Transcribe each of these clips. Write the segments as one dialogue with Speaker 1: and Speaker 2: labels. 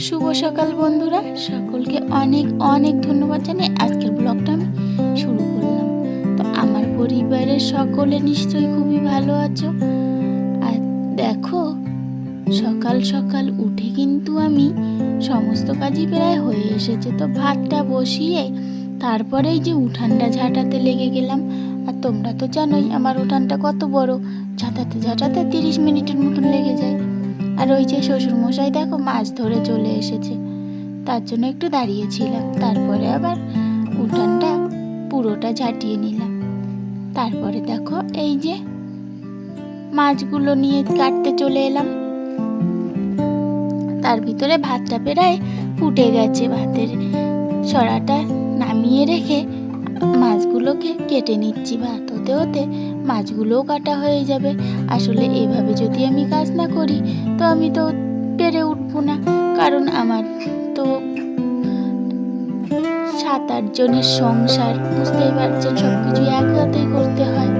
Speaker 1: শুভ সকাল বন্ধুরা। সকলকে অনেক অনেক ধন্যবাদ জানিয়ে আজকের ব্লগটা আমি শুরু করলাম। তো আমার পরিবারের সকলে নিশ্চয়ই খুবই ভালো আছো। আর দেখো, সকাল সকাল উঠে কিন্তু আমি সমস্ত কাজই প্রায় হয়ে এসেছে। তো ভাতটা বসিয়ে তারপরেই যে উঠানটা ঝাঁটাতে লেগে গেলাম। আর তোমরা তো জানোই আমার উঠানটা কত বড়। ঝাঁটাতে ঝাঁটাতে তিরিশ মিনিটের মতন লেগে যায়। আর ওই যে শ্বশুর মশাই দেখো মাছ ধরে চলে এসেছে। তার জন্য একটু দাঁড়িয়েছিলাম, তারপরে আবার উঠানটা পুরোটা ঝাঁটিয়ে নিলাম। তারপরে দেখো এই যে মাছগুলো নিয়ে কাটতে চলে এলাম। তার ভিতরে ভাতটা প্রায় ফুটে গেছে, ভাতের সরাটা নামিয়ে রেখে মাছগুলোকে কেটে নিচ্ছি ভাত হতে হতে মাছগুলোও কাটা হয়ে যাবে। আসলে এভাবে যদি আমি কাজ না করি, তো আমি তো পেরে উঠবো না। কারণ আমার তো সাত আটজনের সংসার, বুঝতেই পারছেন সব কিছু এক হাতেই করতে হয়।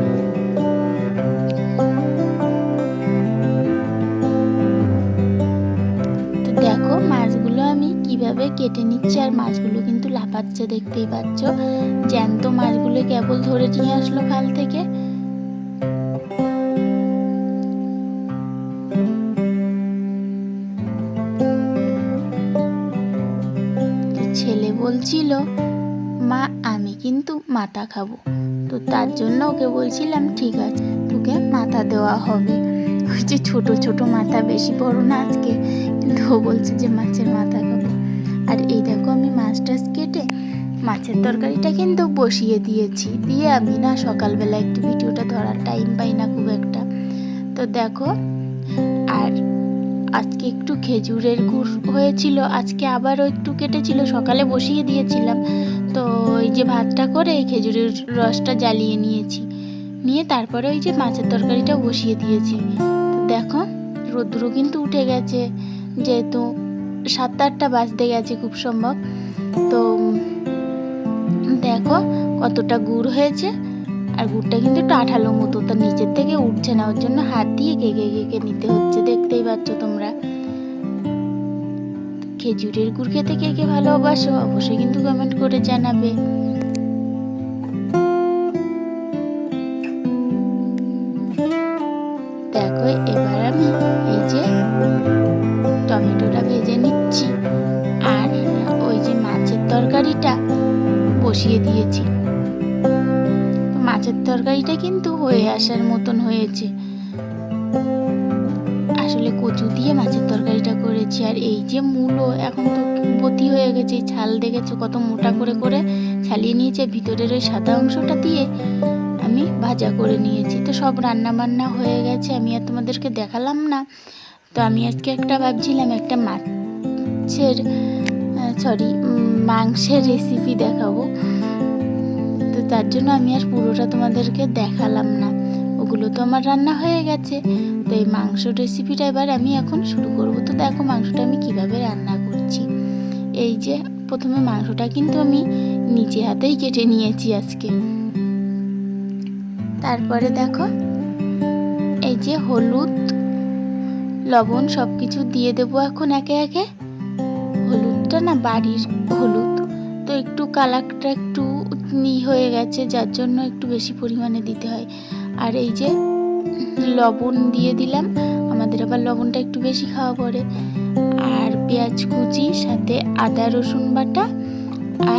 Speaker 1: কেটে নিচ্ছে আর মাছগুলো কিন্তু লাফাচ্ছে, দেখতেই পাচ্ছ। জ্যান্ত মাছগুলো কেবল ধরে নিয়ে আসলো খাল থেকে। ছেলে বলছিল, মা, আমি কিন্তু মাথা খাব। তো তার জন্য ওকে বলছিলাম, ঠিক আছে, তোকে মাথা দেওয়া হবে। ওই যে ছোট ছোট মাথা বেশি বড় না আজকে, কিন্তু ও বলছে যে মাছের মাথা আর এই দেখো আমি মাছ টাছ কেটে মাছের তরকারিটা কিন্তু বসিয়ে দিয়েছি। দিয়ে আমি না সকালবেলা একটু ভিডিওটা ধরার টাইম পাই না খুব একটা। তো দেখো, আর আজকে একটু খেজুরের গুড় হয়েছিল, আজকে আবারও একটু কেটেছিল, সকালে বসিয়ে দিয়েছিলাম। তো ওই যে ভাতটা করে এই খেজুরের রসটা জ্বালিয়ে নিয়েছি। নিয়ে তারপরে ওই যে মাছের তরকারিটা বসিয়ে দিয়েছি। দেখো, রোদ্রু কিন্তু উঠে গেছে, যেহেতু সাতটা আটটা বাজতে গেছে খুব সম্ভব। তো দেখো কতটা গুড় হয়েছে। আর গুড়টা কিন্তু একটু আঠালো মতো, তো নিচের থেকে উঠছে না। ওর জন্য হাত দিয়ে কেকে কেকে নিতে হচ্ছে, দেখতেই পাচ্ছ তোমরা। খেজুরের গুড় খেতে কে কে ভালোবাসো, অবশ্যই কিন্তু কমেন্ট করে জানাবে। তরকারিটা কিন্তু হয়ে আসার মতন হয়েছে। আসলে কচু দিয়ে মাছের তরকারিটা করেছি, আর এই যে মূলো এখন তো বতি হয়ে গেছে, ছাল দেখেছ কত মোটা করে করে ছালিয়ে নিয়েছে, ভিতরের ওই সাদা অংশটা দিয়ে আমি ভাজা করে নিয়েছি। তো সব রান্না বান্না হয়ে গেছে, আমি আর তোমাদেরকে দেখালাম না। তো আমি আজকে একটা ভাবছিলাম, একটা মাছের সরি মাংসের রেসিপি দেখাবো। তার জন্য আমি আর পুরোটা তোমাদেরকে দেখালাম না। ওগুলো তো আমার রান্না হয়ে গেছে। তো এই মাংস রেসিপিটা এবার আমি এখন শুরু করব। তো দেখো মাংসটা আমি কীভাবে রান্না করছি। এই যে, প্রথমে মাংসটা কিন্তু আমি নিজে হাতেই কেটে নিয়েছি আজকে। তারপরে দেখো, এই যে হলুদ, লবণ সব কিছু দিয়ে দেবো এখন একে একে। হলুদটা না, বাড়ির হলুদ। তো একটু কালারটা একটু নি হয়ে গেছে, যার জন্য একটু বেশি পরিমাণে দিতে হয়। আর এই যে লবণ দিয়ে দিলাম, আমাদের আবার লবণটা একটু বেশি খাওয়া পড়ে। আর পেঁয়াজ কুচি, সাথে আদা, রসুন বাটা,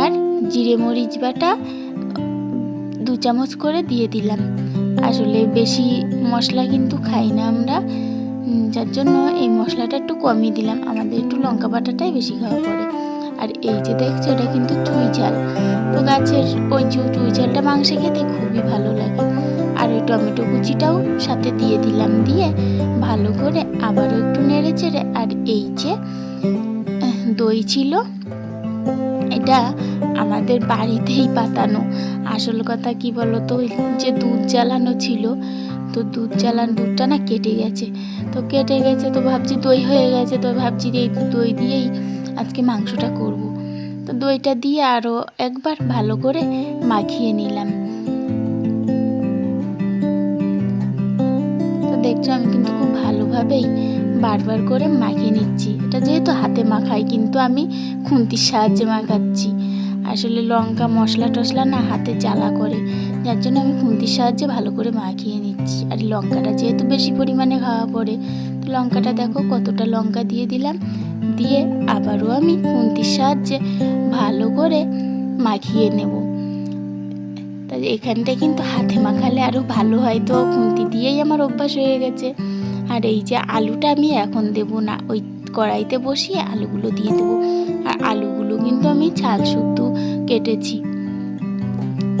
Speaker 1: আর জিরে মরিচ বাটা, দু চামচ করে দিয়ে দিলাম। আসলে বেশি মশলা কিন্তু খাই না আমরা যার জন্য এই মশলাটা একটু কমই দিলাম। আমাদের একটু লঙ্কা বাটাটাই বেশি খাওয়া পড়ে। আর এই যে দেখছ, এটা কিন্তু চুই ঝাল তো গাছের ওই চু চুই ঝালটা মাংসে খেতে খুবই ভালো লাগে। আর ওই টমেটো কুচিটাও সাথে দিয়ে দিলাম দিয়ে ভালো করে আবারও একটু নেড়ে চেড়ে, আর এই যে দই ছিল, এটা আমাদের বাড়িতেই পাতানো। আসল কথা কি বলো তো ওই যে দুধ জ্বালানো ছিল, তো দুধ জ্বালানো, দুধটা না কেটে গেছে। তো কেটে গেছে, তো ভাবছি দই হয়ে গেছে, তো ভাবছি যে এই দই দিয়েই আজকে মাংসটা করব। তো দইটা দিয়ে আরও একবার ভালো করে মাখিয়ে নিলাম। তো দেখছ আমি কিন্তু খুব ভালোভাবেই বারবার করে মাখিয়ে নিচ্ছি। এটা যেহেতু হাতে মাখাই, কিন্তু আমি খুন্তির সাহায্যে মাখাচ্ছি। আসলে লঙ্কা মশলা টশলা না হাতে জ্বালা করে, যার জন্য আমি খুন্তির সাহায্যে ভালো করে মাখিয়ে নিচ্ছি। আর লঙ্কাটা যেহেতু বেশি পরিমাণে খাওয়া পড়ে, তো লঙ্কাটা দেখো কতটা লঙ্কা দিয়ে দিলাম। দিয়ে আবারও আমি খুন্তির সাহায্যে ভালো করে মাখিয়ে নেব। তা এখানটা কিন্তু হাতে মাখালে আরও ভালো হয় তো, খুন্তি দিয়েই আমার অভ্যাস হয়ে গেছে। আর এই যে আলুটা আমি এখন দেব না, ওই কড়াইতে বসিয়ে আলুগুলো দিয়ে দেবো। আর আলুগুলো কিন্তু আমি ছাল শুদ্ধ কেটেছি।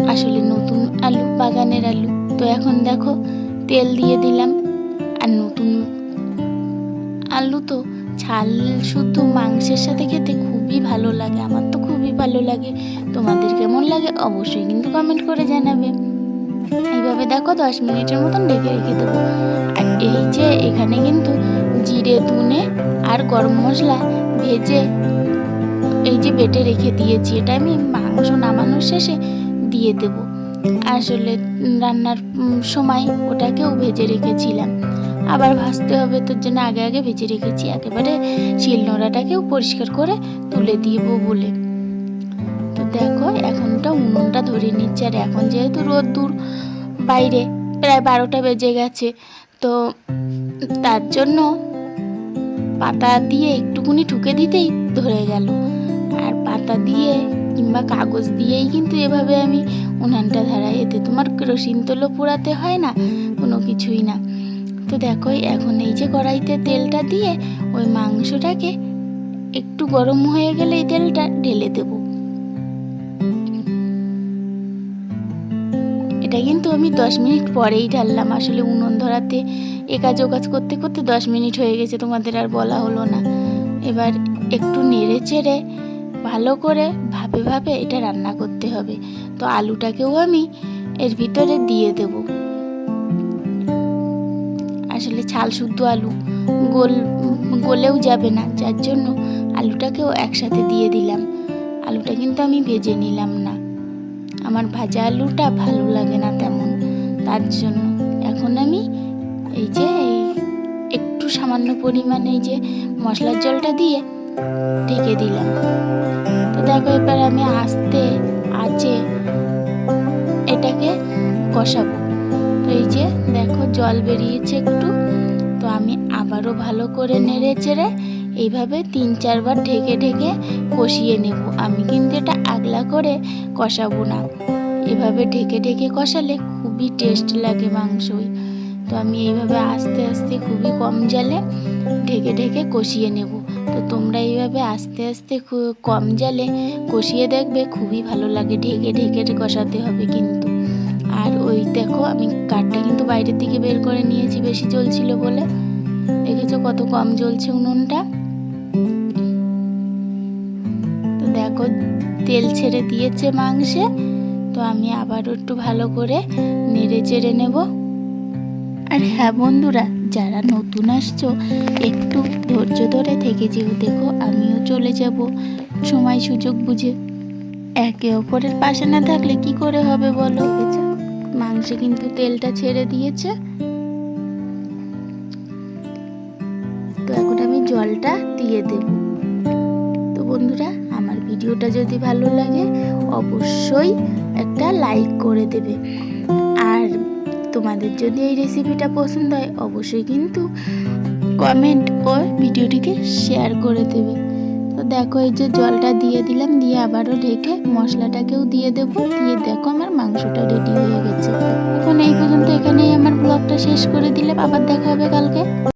Speaker 1: আসলে নতুন আলু, বাগানের আলু। তো এখন দেখো, তেল দিয়ে দিলাম। আর নতুন আলু তো ছাল শুদ্ধ মাংসের সাথে খেতে খুবই ভালো লাগে। আমার তো খুবই ভালো লাগে। তোমাদের কেমন লাগে অবশ্যই কিন্তু কমেন্ট করে জানাবে। এইভাবে দেখো দশ মিনিটের মতন ঢেকে রেখে দেবো। আর এই যে এখানে কিন্তু জিরে, ধুনে আর গরম মশলা ভেজে এই যে বেটে রেখে দিয়েছি, এটা আমি মাংস নামানোর শেষে দিয়ে দেব। আসলে রান্নার সময় ওটাকেও ভেজে রেখেছিলাম। আবার ভাজতে হবে, তোর জন্য আগে আগে ভেজে রেখেছি। একেবারে শিলনোড়াটাকেও পরিষ্কার করে তুলে দিব বলে। উনুনটা ধরে নিচ্ছে। আর এখন যেহেতু রোদ দূর, বাইরে প্রায় বারোটা বেজে গেছে, তো তার জন্য পাতা দিয়ে একটুকুনি ঠুকে দিতেই ধরে গেল। আর পাতা দিয়ে কিংবা কাগজ দিয়েই কিন্তু এভাবে আমি উনানটা ধরাই। এতে তোমার কেরোসিন তেলও পোড়াতে হয় না, কোনো কিছুই না। তো দেখো, এখন এই যে কড়াইতে তেলটা দিয়ে ওই মাংসটাকে একটু গরম হয়ে গেলে এই তেলটা ঢেলে দেবো। এটা কিন্তু আমি দশ মিনিট পরেই ঢাললাম। আসলে উনুন ধরাতে এ কাজ ও কাজ করতে করতে দশ মিনিট হয়ে গেছে, তোমাদের আর বলা হলো না। এবার একটু নেড়ে চেড়ে ভালো করে ভাবে ভাবে এটা রান্না করতে হবে। তো আলুটাকেও আমি এর ভিতরে দিয়ে দেব। আসলে ছাল শুদ্ধ আলু গোল, গলেও যাবে না, যার জন্য আলুটাকেও একসাথে দিয়ে দিলাম। আলুটা কিন্তু আমি ভেজে নিলাম না। আমার ভাজা আলুটা ভালো লাগে না তেমন। তার জন্য এখন আমি এই যে এই একটু সামান্য পরিমাণে এই যে মশলার জলটা দিয়ে ঢেকে দিলাম। তো দেখো এবার আমি আস্তে আঁচে এটাকে কষাবো। তো এই যে দেখো জল বেরিয়েছে একটু। তো আমি আবারও ভালো করে নেড়ে চেড়ে এইভাবে তিন চারবার ঢেকে ঢেকে কষিয়ে নেব। আমি কিন্তু এটা আগলা করে কষাবো না। এভাবে ঢেকে ঢেকে কষালে খুবই টেস্ট লাগে মাংসই। তো আমি এইভাবে আস্তে আস্তে খুবই কম জালে ঢেকে ঢেকে কষিয়ে নেব। তো তোমরা এইভাবে আস্তে আস্তে কম জালে কষিয়ে দেখবে খুবই ভালো লাগে ঢেকে ঢেকে কষাতে হবে কিন্তু। আর ওই দেখো আমি কাঠটা কিন্তু বাইরের দিকে বের করে নিয়েছি, বেশি জ্বলছিল বলে। দেখেছ কত কম জ্বলছে উনুনটা? তেল ছেড়ে দিয়েছে মাংসে, তো আমি আবারও একটু ভালো করে নেড়ে চেড়ে নেব। আর হ্যাঁ বন্ধুরা, যারা নতুন আসছো, একটু ধৈর্য ধরে থেকে যেও, দেখো আমিও চলে যাব সময় সুযোগ বুঝে। একে অপরের পাশে না থাকলে কি করে হবে বলো? মাংসে কিন্তু তেলটা ছেড়ে দিয়েছে। তো এখন আমি জলটা দিয়ে দেব। তো বন্ধুরা ভিডিওটা যদি ভালো লাগে, অবশ্যই একটা লাইক করে দেবে। আর তোমাদের যদি এই রেসিপিটা পছন্দ হয়, অবশ্যই কিন্তু কমেন্ট ও ভিডিওটিকে শেয়ার করে দেবে। তো দেখো, এই যে জলটা দিয়ে দিলাম, দিয়ে আবারও ঢেকে মশলাটাকেও দিয়ে দেবো। দিয়ে দেখো আমার মাংসটা রেডি হয়ে গেছে। এখন এই পর্যন্ত এখানেই আমার ব্লগটা শেষ করে দিলে আবার দেখা হবে কালকে।